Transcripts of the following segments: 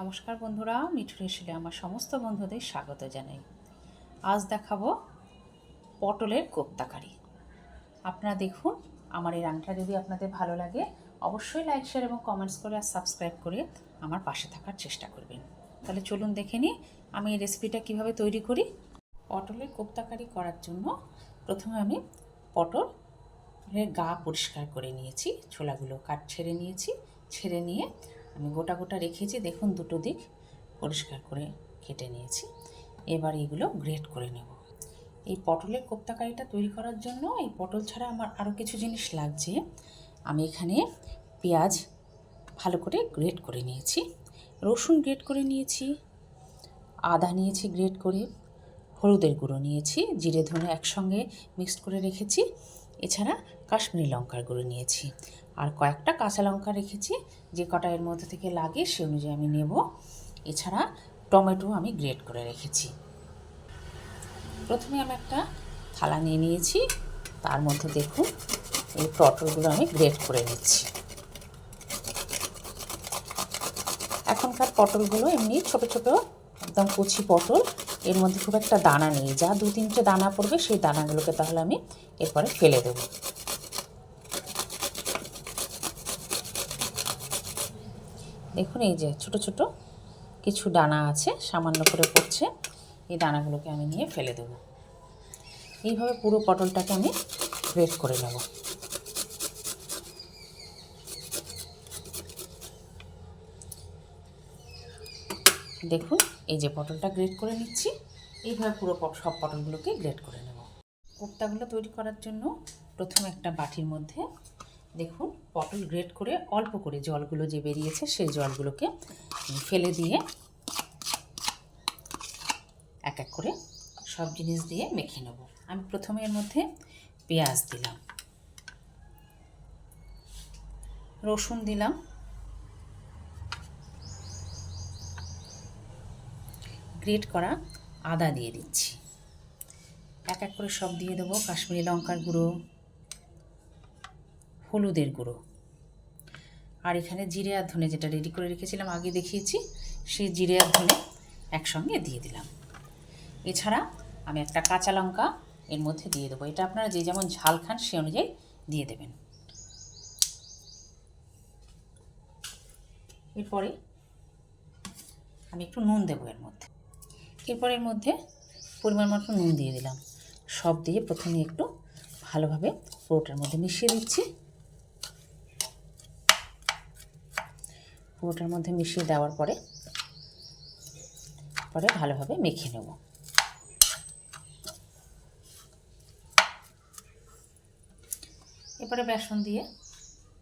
নমস্কার বন্ধুরা মিঠুর রেসিলে আমার সমস্ত বন্ধুদের স্বাগত জানাই। আজ দেখাবো পটলের কোপ্তাকারি। আপনারা দেখুন, আমার এই রান্নাটা যদি আপনাদের ভালো লাগে, অবশ্যই লাইক, শেয়ার এবং কমেন্টস করে আর সাবস্ক্রাইব করে আমার পাশে থাকার চেষ্টা করবেন। তাহলে চলুন দেখে নিই, আমি এই রেসিপিটা কীভাবে তৈরি করি। পটলের কোপ্তাকারি করার জন্য প্রথমে আমি পটলের গা পরিষ্কার করে নিয়েছি, ছোলাগুলো কাট, ছেড়ে নিয়েছি। ছেড়ে নিয়ে আমি গোটা গোটা রেখেছি, দেখুন দুটো দিক পরিষ্কার করে কেটে নিয়েছি। এবার এগুলো গ্রেট করে নেব। এই পটলের কোপ্তাকারিটা তৈরি করার জন্য এই পটল ছাড়া আমার আরও কিছু জিনিস লাগছে। আমি এখানে পেঁয়াজ ভালো করে গ্রেট করে নিয়েছি, রসুন গ্রেট করে নিয়েছি, আদা নিয়েছি গ্রেট করে, হলুদের গুঁড়ো নিয়েছি, জিরে ধনে একসঙ্গে মিক্সড করে রেখেছি। এছাড়া কাশ্মীরি লঙ্কার গুঁড়ো নিয়েছি। আর কয়েকটা কাঁচা লঙ্কা রেখেছি, যে কটা এর মধ্যে থেকে লাগে সে অনুযায়ী আমি নেব। এছাড়া টমেটো আমি গ্রেট করে রেখেছি। প্রথমে আমি একটা থালা নিয়ে নিয়েছি, তার মধ্যে দেখুন এই পটলগুলো আমি গ্রেট করে নিচ্ছি। এখনকার পটলগুলো এমনি ছোট ছোট, একদম কচি পটল, এর মধ্যে খুব একটা দানা নেই। যা দু তিনটে দানা পড়বে, সেই দানাগুলোকে তাহলে আমি এরপরে ফেলে দেবো। দেখুন, এই যে ছোট ছোট কিছু দানা আছে, সামান্য করে পড়ছে। এই দানাগুলোকে আমি নিয়ে ফেলে দেব। এইভাবে পুরো পটলটাকে আমি গ্রেট করে নেব। দেখুন, এই যে পটলটা গ্রেট করে নিচ্ছি। এইভাবে পুরো সব পটলগুলোকে গ্রেট করে নেব। কোপ্তাগুলো তৈরি করার জন্য প্রথমে একটা বাটির মধ্যে দেখুন, পটল গ্রেট করে অল্প করে জলগুলো যে বেরিয়েছে সেই জলগুলোকে ফেলে দিয়ে এক এক করে সব জিনিস দিয়ে মেখে নেব। আমি প্রথমে এর মধ্যে পেঁয়াজ দিলাম, রসুন দিলাম গ্রেট করা আদা দিয়ে দিচ্ছি। এক এক করে সব দিয়ে দেবো কাশ্মীরি লঙ্কার গুঁড়ো হলুদের গুঁড়ো। আর এখানে জিরে আর ধনে যেটা রেডি করে রেখেছিলাম, আগে দেখিয়েছি, সেই জিরে আর ধনে একসঙ্গে দিয়ে দিলাম। এছাড়া আমি একটা কাঁচা লঙ্কা এর মধ্যে দিয়ে দেবো। এটা আপনারা যে যেমন ঝাল খান, সে অনুযায়ী দিয়ে দেবেন। এরপরে আমি একটু নুন দেবো এর মধ্যে। এরপর এর মধ্যে পরিমাণ মতো নুন দিয়ে দিলাম। সব দিয়ে প্রথমে একটু ভালোভাবে পুরোটার মধ্যে মিশিয়ে দিচ্ছি। পুরোটার মধ্যে মিশিয়ে দেওয়ার পরে পরে ভালোভাবে মেখে নেব। এরপরে বেসন দিয়ে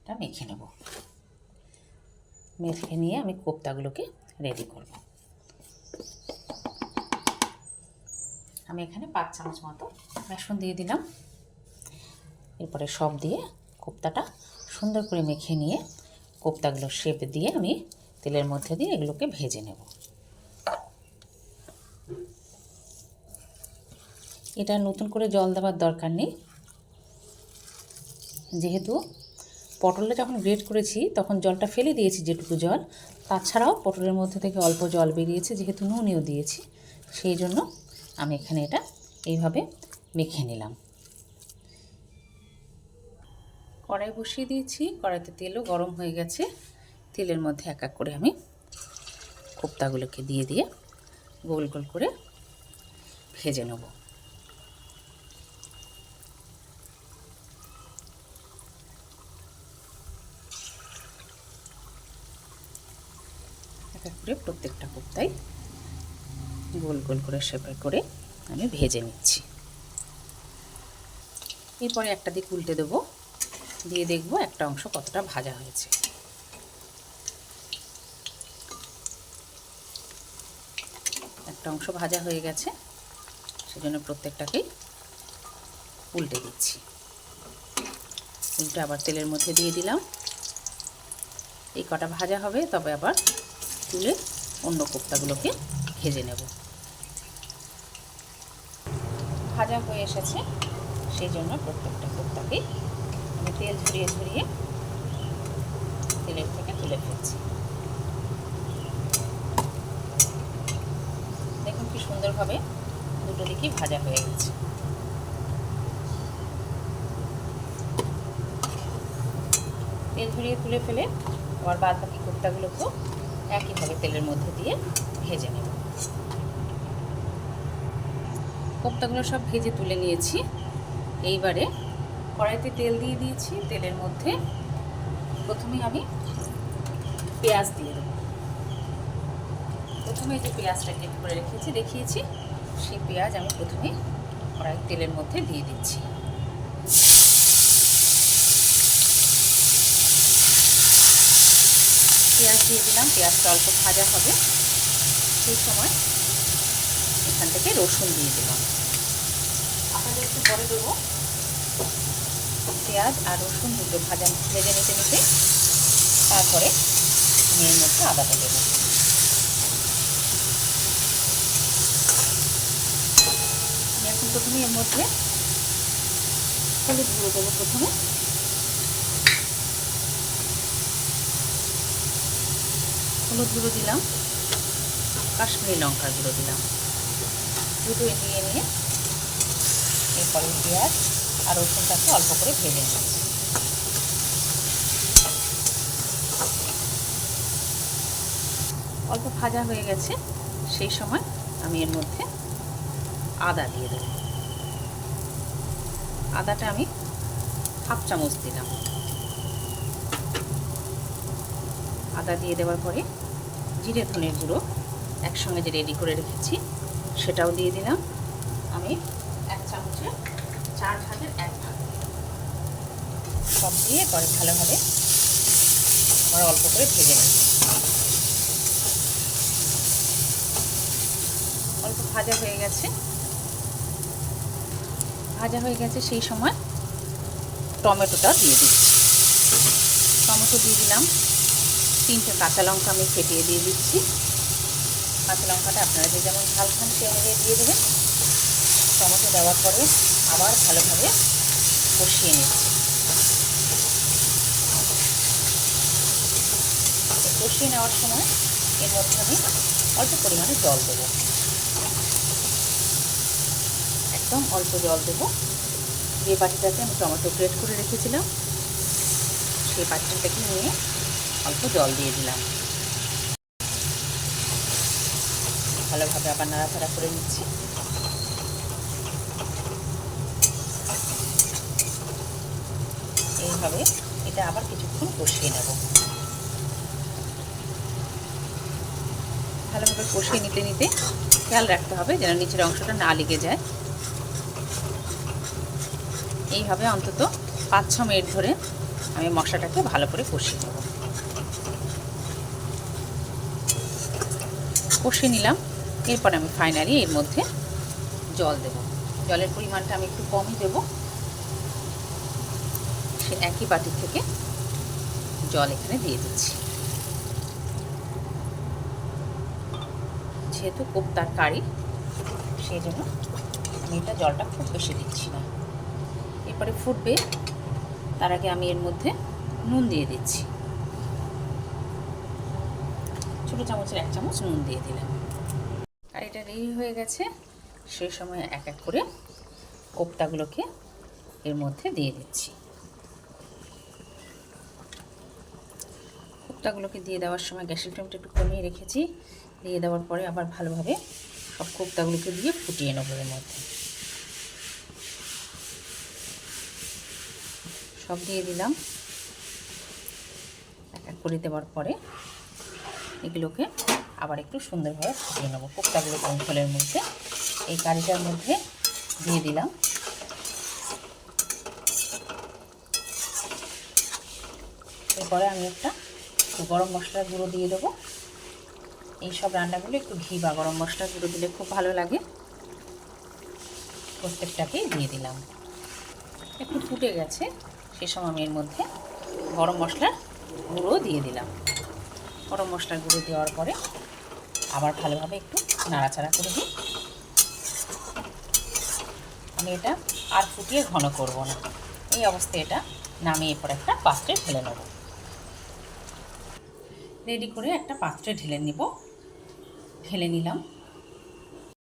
এটা মেখে নেব। মেখে নিয়ে আমি কোপ্তাগুলোকে রেডি করব। আমি এখানে পাঁচ চামচ মতো বেসন দিয়ে দিলাম। এরপরে সব দিয়ে কোপ্তাটা সুন্দর করে মেখে নিয়ে কোপ্তাগুলো শেপ দিয়ে আমি তেলের মধ্যে দিয়ে এগুলোকে ভেজে নেব। এটা নতুন করে জল দেওয়ার দরকার নেই। যেহেতু পটলটা যখন গ্রেট করেছি, তখন জলটা ফেলে দিয়েছি যেটুকু জল। তাছাড়াও পটলের মধ্যে থেকে অল্প জল বেরিয়েছে, যেহেতু নুনেও দিয়েছি, সেই জন্য আমি এখানে এটা এইভাবে মেখে নিলাম। কড়াই বসিয়ে দিয়েছি। কড়াইতে তেলও গরম হয়ে গেছে। তেলের মধ্যে এক এক করে আমি কোপ্তাগুলোকে দিয়ে দিয়ে গোল গোল করে ভেজে নেব। এক এক করে প্রত্যেকটা কোপ্তাই গোল গোল করে শেপে করে আমি ভেজে নিচ্ছি। এরপরে একটা দিক উল্টে দেবো। দিয়ে দেখব একটা অংশ কতটা ভাজা হয়েছে। একটা অংশ ভাজা হয়ে গেছে, সেজন্য প্রত্যেকটাকেই উল্টে দিচ্ছি। উল্টে আবার তেলের মধ্যে দিয়ে দিলাম। এই কটা ভাজা হবে, তবে আবার তুলে অন্য কোপ্তাগুলোকে ভেজে নেব। ভাজা হয়ে এসেছে, সেই জন্য প্রত্যেকটা কোপ্তাকে আমি তেল ঝরিয়ে ঝরিয়ে তেলের থেকে তুলে ফেলছি। দেখুন কি সুন্দরভাবে দুটো দিকেই ভাজা হয়ে গেছে। তেল ঝরিয়ে তুলে ফেলে আবার বাদ বাকি কোপ্তাগুলোকেও একইভাবে তেলের মধ্যে দিয়ে ভেজে নেব। কোপ্তাগুলো সব ভেজে তুলে নিয়েছি। এইবারে কড়াইতে তেল দিয়ে দিয়েছি। তেলের মধ্যে প্রথমে আমি পেঁয়াজ দিয়ে দেবো। প্রথমে যে পেঁয়াজটা কেটে করে রেখেছি, দেখিয়েছি, সেই পেঁয়াজ আমি প্রথমে কড়াই তেলের মধ্যে দিয়ে দিচ্ছি। পেঁয়াজ দিয়ে দিলাম, পেঁয়াজটা অল্প ভাজা হবে। সেই সময় এখান থেকে রসুন দিয়ে দিলাম। আপনাদের একটু পরে দেবো। পেঁয়াজ আর রসুন দুটো ভাজা ভেজে নিতে নিতে তারপরে আমি এর মধ্যে আদাটা দেবো। এখন প্রথমে এর মধ্যে হলুদ গুঁড়ো দেবো প্রথমে। হলুদ গুঁড়ো দিলাম, কাশ্মীরি লঙ্কার গুঁড়ো দিলাম। দুটো দিয়ে নিয়ে এরপরে পেঁয়াজ আর রসুনটাকে অল্প করে ভেজে নিচ্ছি অল্প ভাজা হয়ে গেছে, সেই সময় আমি এর মধ্যে আদা দিয়ে দেব। আদাটা আমি হাফ চামচ দিলাম। আদা দিয়ে দেওয়ার পরে জিরে ধনের গুঁড়ো একসঙ্গে যে রেডি করে রেখেছি, সেটাও দিয়ে দিলাম। আমি চার ভাগের এক ভাগ। সব দিয়ে পরে ভালোভাবে আবার অল্প করে ভেজে নেব। অল্প ভাজা হয়ে গেছে। ভাজা হয়ে গেছে সেই সময় টমেটোটা দিয়ে দিচ্ছি টমেটো দিয়ে দিলাম। তিনটে কাঁচা লঙ্কা আমি ফেটিয়ে দিয়ে দিচ্ছি। কাঁচা লঙ্কাটা আপনারা যে যেমন ঝাল খান সে অনুযায়ী দিয়ে দেবেন। টমেটো দেওয়ার পরে আবার ভালোভাবে কষিয়ে নিচ্ছি। কষিয়ে নেওয়ার সময় এর মধ্যে আমি অল্প পরিমাণে জল দেবো। একদম অল্প জল দেবো। যে বাটিটাতে আমি টমেটো গ্রেট করে রেখেছিলাম, সেই বাটিটাকে নিয়ে অল্প জল দিয়ে দিলাম। ভালোভাবে আবার নাড়াচাড়া করে নিচ্ছি। এইভাবে এটা আবার কিছুক্ষণ কষিয়ে নেব। ভালোভাবে কষিয়ে নিতে নিতে খেয়াল রাখতে হবে যেন নিচের অংশটা না লেগে যায়। এইভাবে অন্তত পাঁচ ছ মিনিট ধরে আমি মশলাটাকে ভালো করে কষিয়ে নেব। কষিয়ে নিলাম, এরপর আমি ফাইনালি এর মধ্যে জল দেব। জলের পরিমাণটা আমি একটু কমই দেব। সে একই বাটির থেকে জল এখানে দিয়ে দিচ্ছি। যেহেতু কোপ্তার কারি, সেই জন্য আমি এটা জলটা খুব বেশি দিচ্ছি না। এরপরে ফুটবে, তার আগে আমি এর মধ্যে নুন দিয়ে দিচ্ছি। ছোটো চামচের এক চামচ নুন দিয়ে দিলাম। আর এটা রেডি হয়ে গেছে। সেই সময় এক এক করে কোপ্তাগুলোকে এর মধ্যে দিয়ে দিচ্ছি। কোপ্তাগুলোকে দিয়ে দেওয়ার সময় গ্যাসের ফ্লেমটা একটু কমিয়ে রেখেছি। দিয়ে দেওয়ার পরে আবার ভালোভাবে সব কোপ্তাগুলোকে দিয়ে ফুটিয়ে নেব এর মধ্যে। সব দিয়ে দিলাম। এক এক করে দেওয়ার পরে এগুলোকে আবার একটু সুন্দরভাবে ফুটিয়ে নেব কোপ্তাগুলো কম ফলের মধ্যে। এই কারিটার মধ্যে দিয়ে দিলাম। এরপরে আমি একটা গরম মশলার গুঁড়ো দিয়ে দেবো। এই সব রান্নাগুলো একটু ঘি বা গরম মশলার গুঁড়ো দিলে খুব ভালো লাগে। প্রত্যেকটাকেই দিয়ে দিলাম। একটু ফুটে গেছে, সে সময় আমি এর মধ্যে গরম মশলার গুঁড়ো দিয়ে দিলাম। গরম মশলার গুঁড়ো দেওয়ার পরে আবার ভালোভাবে একটু নাড়াচাড়া করে দিই। আমি এটা আর ফুটিয়ে ঘন করব না। এই অবস্থায় এটা নামিয়ে পরে একটা পাত্রে ফেলে নেব। রেডি করে একটা পাত্রে ঢেলে নেব। ঢেলে নিলাম।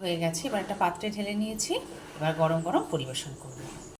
হয়ে গেছে। এবার একটা পাত্রে ঢেলে নিয়েছি। এবার গরম গরম পরিবেশন করব।